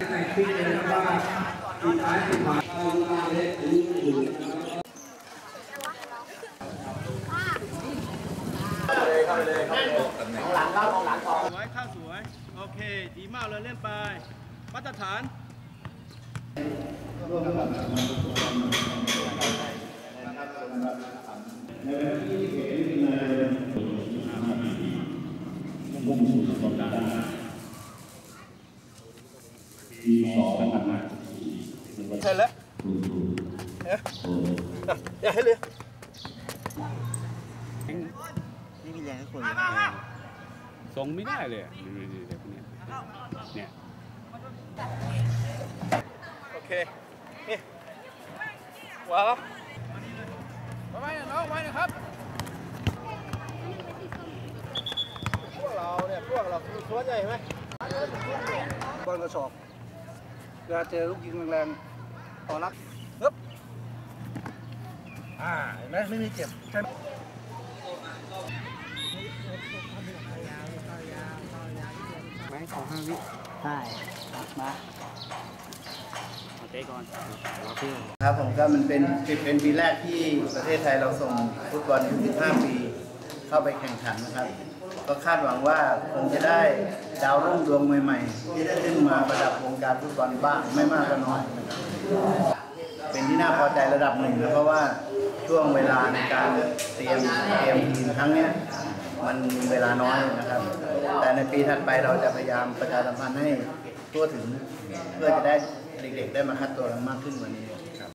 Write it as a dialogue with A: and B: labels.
A: สวยข้าวสวย โอเค ดีมากเลยเล่นไป มาตรฐานใช่แล้วเอ๊ะอะอย่าให้เลย
B: ไม่มีแรงให้คน
C: ทรงไม่ได้เลยอะดูดิเด็กคนเนี้ยเนี่ย
A: โอเคนี่ว้าวไว้น้องไว้นะครับพวกเราเนี่ยพวกเราคือตัวใหญ่ไหม
D: บอลกระสอบ เวลาเจอลูกยิงแรงๆต่อรับปึ๊บอ่าเห็นไหมไม่มีเจ็บใช่ไหม
B: ไม้สองห้าวิใช่มาเอาเตะก่อนรอเพื่อน
D: ครับผมก็มันเป็นเป็นปีแรกที่ประเทศไทยเราส่งฟุตบอลอายุ15ปี เข้าไปแข่งขันนะครับ ก็คาดหวังว่าคงจะได้ดาวรุ่งดวงใหม่ๆที่ได้ขึ้นมาประดับวงการฟุตบอลบ้างไม่มากก็น้อยนะครับเป็นที่น่าพอใจระดับหนึ่งนะเพราะว่าช่วงเวลาในการเตรียมเตรียมทีมครั้งนี้มันมีเวลาน้อยนะครับ แต่ในปีถัดไปเราจะพยายามประชาสัมพันธ์ให้ทั่วถึง เพื่อจะได้เด็กๆได้มาคัดตัวมากขึ้นกว่านี้